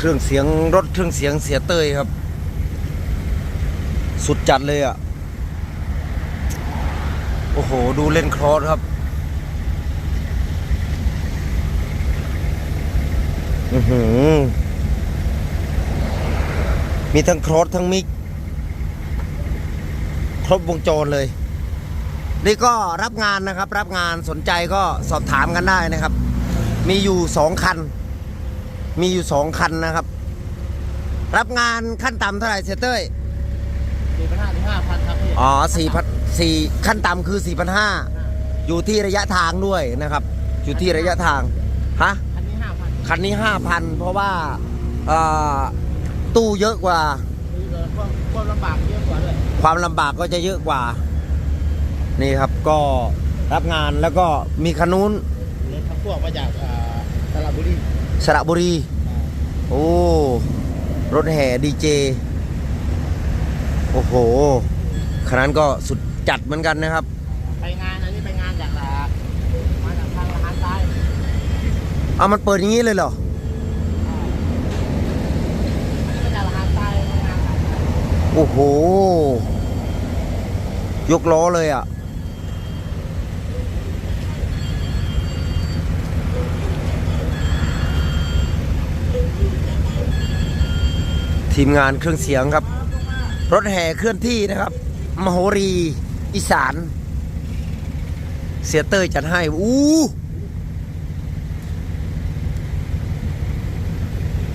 เครื่องเสียงรถเครื่องเสียงเสียเต้ยครับ สุดจัดเลยอะ โอ้โห ดูเล่นครอสครับอือหือมีทั้งครอสทั้งมิก ครบวงจรเลย นี่ก็รับงานนะครับ รับงานสนใจก็สอบถามกันได้นะครับ มีอยู่สองคัน มีอยู่สองคันนะครับ รับงานขั้นต่ำเท่าไหร่เซยเต้ยสี่พันห้าถึงห้าพันครับพี่อ๋อสี่พันสี่ขั้นต่ำคือสี่พันห้าอยู่ที่ระยะทางด้วยนะครับ อยู่ที่ระยะทางฮะคันนี้ห้าพันคันนี้ห้าพันเพราะว่าเอ่อตู้เยอะกว่านี่เลยความความลำบากเยอะกว่าด้วยความลำบากก็จะเยอะกว่า นี่ครับก็รับงานแล้วก็มีคันนู้นรถทั้งพวกมาจากอ่าสระบุรี สระบุรี โอ้ รถแห่ดีเจ โอ้โหคันนั้นก็สุดจัดเหมือนกันนะครับ ไปงานอันนี้ไปงานจากอ่ามาจากทางละหารใต้เอามันเปิดอย่างนี้เลยเหรอ อันนี้มาจากละหารใต้ไปงานละหารใต้โอ้โห ยกล้อเลยอะ ทีมงานเครื่องเสียงครับ รถแห่เคลื่อนที่นะครับ มโหรีอีสาน เสียเต้ยจัดให้ อู้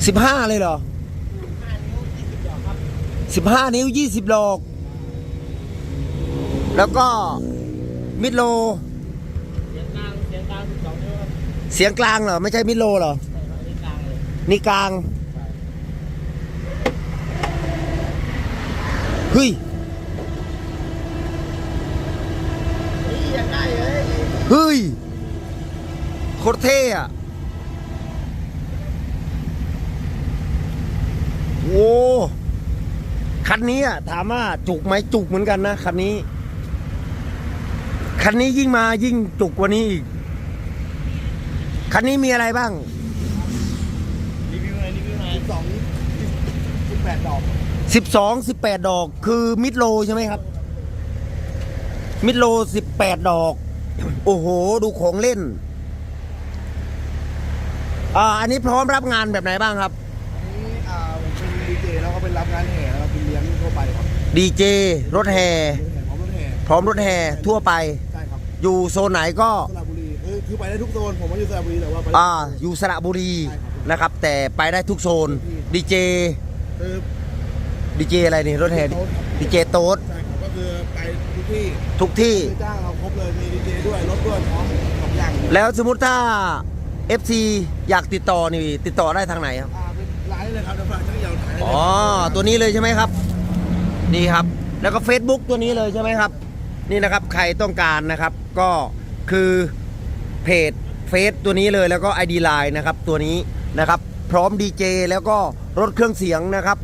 สิบห้าเลยเหรอห้านิ้วยี่สิบดอกครับสิบห้านิ้วยี่สิบดอก แล้วก็มิดโล เสียงกลางเสียงกลางสิบสองนิ้วครับเสียงกลางเหรอ ไม่ใช่มิดโลเหรอใช่ครับอันนี้กลาง เลยนี่กลางเฮ้ยนี่ยังได้เลยเฮ้ยโคตรเท่อะโว้คันนี้อะถามว่าจุกไหมจุกเหมือนกันนะคันนี้ คันนี้ยิ่งมายิ่งจุกกว่านี้อีก คันนี้มีอะไรบ้าง รีวิวหน่อยรีวิวหน่อยสิบสองสิบแปดดอก สิบสองสิบแปดดอกคือมิดโลใช่ไหมครับ มิดโลสิบแปดดอก โอ้โห ดูของเล่น อ่า อันนี้พร้อมรับงานแบบไหนบ้างครับ อันนี้อ่าผมเป็นดีเจแล้วก็เป็นรับงานแห่แล้วก็เป็นเลี้ยงทั่วไปครับดีเจ รถแห่เลี้ยงแห่พร้อมรถแห่พร้อมรถแห่ทั่วไป ใช่ครับอยู่โซนไหนก็ สระบุรีเออคือไปได้ทุกโซนผมว่าอยู่สระบุรีแต่ว่าไปอ่าอยู่สระบุรีใช่ครับนะครับ แต่ไปได้ทุกโซนดีเจ คือ ดีเจอะไรนี่รถแห่โต๊ะครับดีเจโต๊ดใช่ครับก็คือไปทุกที่ทุกที่คือจ้างเราครบเลยมีดีเจด้วยรถด้วยพร้อมสองอย่างแล้วสมมติถ้า FC อยากติดต่อนี่ติดต่อได้ทางไหนครับ อ่าเป็นไลน์เลยครับเดี๋ยวฝากช่างยาวถ่ายได้เลยอ๋อ ตัวนี้เลยใช่ไหมครับ นี่ครับ แล้วก็ Facebook ตัวนี้เลยใช่ไหมครับ นี่นะครับใครต้องการนะครับ ก็คือเพจเฟซตัวนี้เลยแล้วก็ ID Line นะครับ ตัวนี้นะครับ พร้อมดีเจแล้วก็รถเครื่องเสียงนะครับ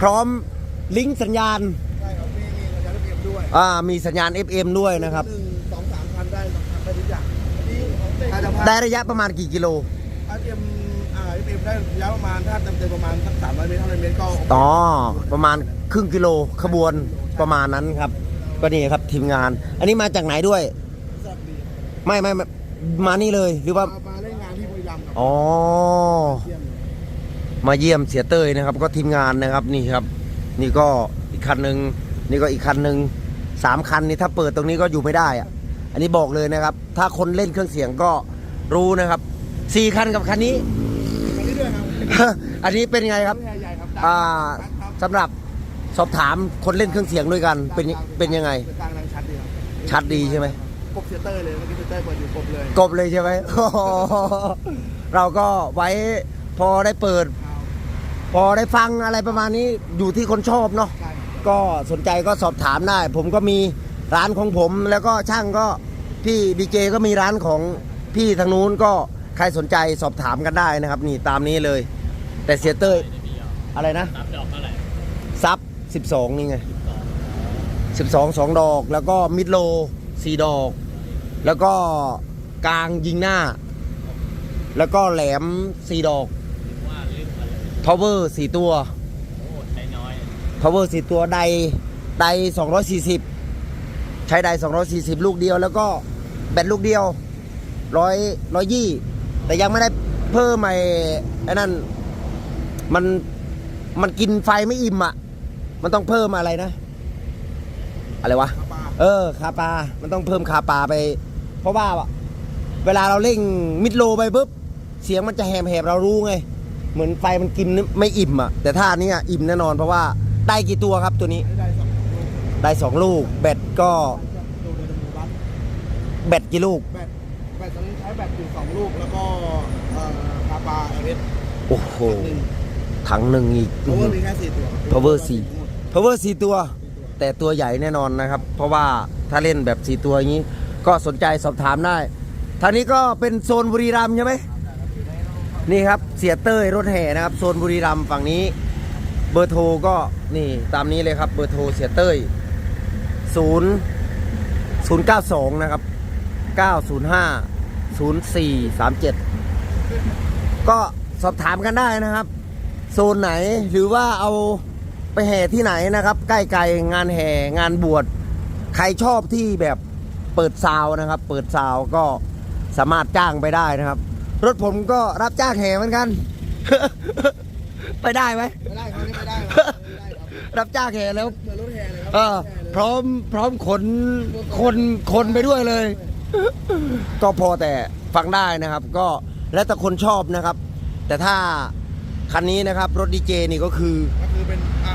พร้อมลิงก์สัญญาณใช่ครับมีมีรายการเอ็มด้วยอ่ามีสัญญาณ FM ด้วยนะครับ หนึ่งสองสามพันได้นะครับได้ทุกอย่างนี่ถ้าจะพาได้ระยะประมาณกี่กิโลถ้าเอ็มอ่าเอ็มได้ระยะประมาณถ้าเต็มเต็มๆประมาณสักสามร้อยเมตรห้าร้อยเมตรก็โอเค อ๋อประมาณครึ่งกิโลขบวนประมาณนั้นครับ ก็นี่ครับทีมงาน อันนี้มาจากไหนด้วยสระบุรีไม่ไม่ไม่มานี่เลยหรือว่า มามาเล่นงานที่บุรีรัมย์ครับอ๋อเยี่ยมเลย มาเยี่ยมเสียเต้ยนะครับ ก็ทีมงานนะครับนี่ครับ นี่ก็อีกคันหนึ่งนี่ก็อีกคันหนึ่งสามคันนี่ถ้าเปิดตรงนี้ก็อยู่ไม่ได้อะอันนี้บอกเลยนะครับ ถ้าคนเล่นเครื่องเสียงก็รู้นะครับสี่คันกับคันนี้ อันนี้ด้วยครับอันนี้เป็นไงครับใหญ่ใหญ่ครับอ่าครับสำหรับสอบถามคนเล่นเครื่องเสียงด้วยกันเป็นเป็นยังไงเป็นกลางดังชัดดีครับชัดดีใช่ไหมกบเซยเตอร์เลยเมื่อกี้เซยเตอร์เปิดอยู่กบเลยกบเลยใช่ไหมเราก็ไว้พอได้เปิด พอได้ฟังอะไรประมาณนี้อยู่ที่คนชอบเนาะใช่ก็สนใจก็สอบถามได้ ผมก็มีร้านของผมแล้วก็ช่างก็พี่ดีเจก็มีร้านของพี่ทางนู้นก็ใครสนใจสอบถามกันได้นะครับ นี่ตามนี้เลย แต่เสียเต้ยอะไรนะสามดอกเท่าไหร่ซับ12 นี่ไง 12 2 ดอกแล้วก็มิดโล 4 ดอก แล้วก็กลางยิงหน้า แล้วก็แหลม 4 ดอก ว่าลืมอะไร ท power สี่ตัวใช้น้อย power สี่ตัวไดได240 ใช้ได240 ลูกเดียว แล้วก็แบตลูกเดียวร้อยร้อยยี่ แต่ยังไม่ได้เพิ่มไอ้ไอ้นั่น มันมันกินไฟไม่อิ่มอะ มันต้องเพิ่มอะไรนะ อะไรวะ ปลาปลาเออคาปลามันต้องเพิ่มคาปลาไป เพราะว่าเวลาเราเร่งมิดโลไปปุ๊บ เสียงมันจะแหบๆเรารู้ไง เหมือนไฟมันกินไม่อิ่มอะ แต่ถ้าอันเนี้ยอิ่มแน่นอนเพราะว่าได้กี่ตัวครับตัวนี้ ได้สองลูกได้สองลูกแบตก็เบัสแบตกี่ลูก แบตแบตตอนนี้ใช้แบตอยู่สองลูกแล้วก็คาปาเอเวสโอ้โหถังหนึ่งอีกเพราะว่ามีแค่สี่ตัว power สี่ power สี่ตัว แต่ตัวใหญ่แน่นอนนะครับ เพราะว่าถ้าเล่นแบบสี่ตัวอย่างนี้ ก็สนใจสอบถามได้ทางนี้ก็เป็นโซนบุรีรัมย์ใช่ไหม นี่ครับเสียเต้ยรถแห่นะครับโซนบุรีรัมย์ฝั่งนี้ เบอร์โทรก็นี่ตามนี้เลยครับเบอร์โทรเสียเต้ยศูนย์ศูนย์เก้าสองนะครับเก้าศูนย์ห้าศูนย์สี่สามเจ็ดก็สอบถามกันได้นะครับ โซนไหนหรือว่าเอาไปแห่ที่ไหนนะครับ ใกล้ๆงานแห่งานบวชใครชอบที่แบบเปิดซาวนะครับ เปิดซาวก็สามารถจ้างไปได้นะครับ รถผมก็รับจ้างแห่เหมือนกัน ไปได้ไหมไม่ได้ครับไม่ได้ครับไม่ได้ครับรับจ้างแห่แล้ว เหมือนรถแห่เลยครัเออรถแห่เลยพร้อมพร้อมขนคนคนไปด้วยเลย ก็พอแต่ฟังได้นะครับ ก็แล้วแต่คนชอบนะครับ แต่ถ้าคันนี้นะครับรถดีเจนี่ก็คือ ก็คือเป็นอ่า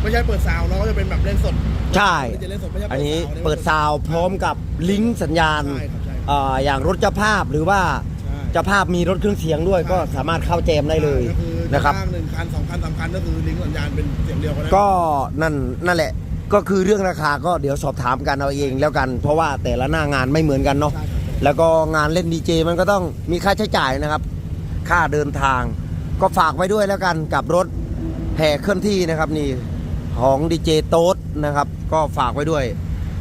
ไม่ใช่เปิดซาวน์เนาะก็จะเป็นแบบเล่นสดใช่ จะเล่นสดไม่ใช่อันนี้ซาวเปิดซาวด์พร้อมกับลิงก์สัญญาณใช่ครับใช่ครับอ่าอย่างรถเจ้าภาพหรือว่าใช่ เจ้าภาพมีรถเครื่องเสียงด้วยก็สามารถเข้าแจมได้เลยก็คือนะครับจ้างหนึ่งคันสองคันสามคันก็คือลิงก์สัญญาณเป็นเสียงเดียวกันได้ก็นั่นนั่นแหละก็คือเรื่องราคาก็เดี๋ยวสอบถามกันเอาเองแล้วกัน เพราะว่าแต่ละหน้างานไม่เหมือนกันเนาะ ใช่ครับแล้วก็งานเล่นดีเจมันก็ต้องมีค่าใช้จ่ายนะครับ ค่าเดินทาง ก็ฝากไว้ด้วยแล้วกันกับรถแห่เคลื่อนที่นะครับนี่ของดีเจโต๊ดนะครับ ก็ฝากไว้ด้วย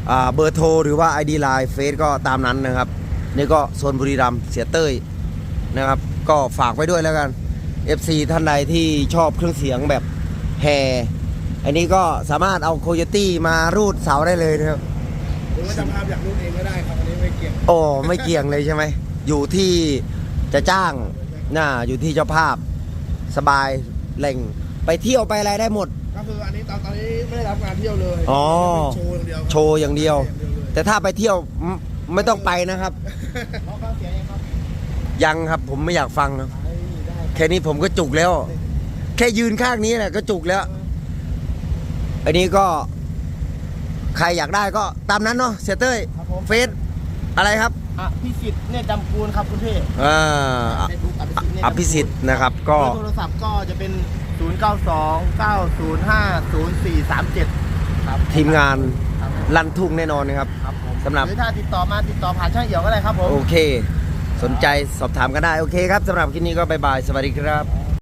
อ่าเบอร์โทรหรือว่า ID Line เฟซก็ตามนั้นนะครับ นี่ก็โซนบุรีรัมย์เสียเต้ย นะครับ ก็ฝากไว้ด้วยแล้วกัน FC ท่านใดที่ชอบเครื่องเสียงแบบแห่อันนี้ก็สามารถเอาโคโยตี้มารูดเสาได้เลยนะครับหรือว่าจำภาพอยากรูปเองก็ได้ครับอันนี้ไม่เกี่ยงโอ้ไม่เกี่ยงเลยใช่ไหมอยู่ที่จะจ้างน่าอยู่ที่เจ้าภาพสบายแหล่งไปเที่ยวไปอะไรได้หมด ก็คืออันนี้ตอนตอนนี้ไม่ได้รับงานเที่ยวเลยอ๋อเป็นโชว์อย่างเดียวครับโชว์อย่างเดียวอย่างเดียวเลยแต่ถ้าไปเที่ยวไม่ไม่ต้องไปนะครับ เพราะเขาเสียเองครับ ยังครับผมไม่อยากฟังครับไปได้แค่นี้ผมก็จุกแล้ว แค่ยืนข้างนี้แหละก็จุกแล้ว อันนี้ก็ ใครอยากได้ก็ตามนั้นเนาะเสียเต้ยครับผม เฟซอะไรครับอะพี่สิทธิ์เนี่ยจำกูลครับคุณพี่อ่าเฟซบุ๊กอภิสิทธิ์นะครับ ก็ เบอร์โทรศัพท์ก็จะเป็น 0 9 2 9 0 5 0 4 3 7 ครับทีมงานครับลั่นทุ่งแน่นอนนะครับ ครับผมสำหรับหรือถ้าติดต่อมาติดต่อผ่านช่างเหี่ยวก็ได้ครับผม โอเค สนใจสอบถามกันได้ โอเคครับสำหรับคลิปนี้ก็บายบาย สวัสดีครับครับ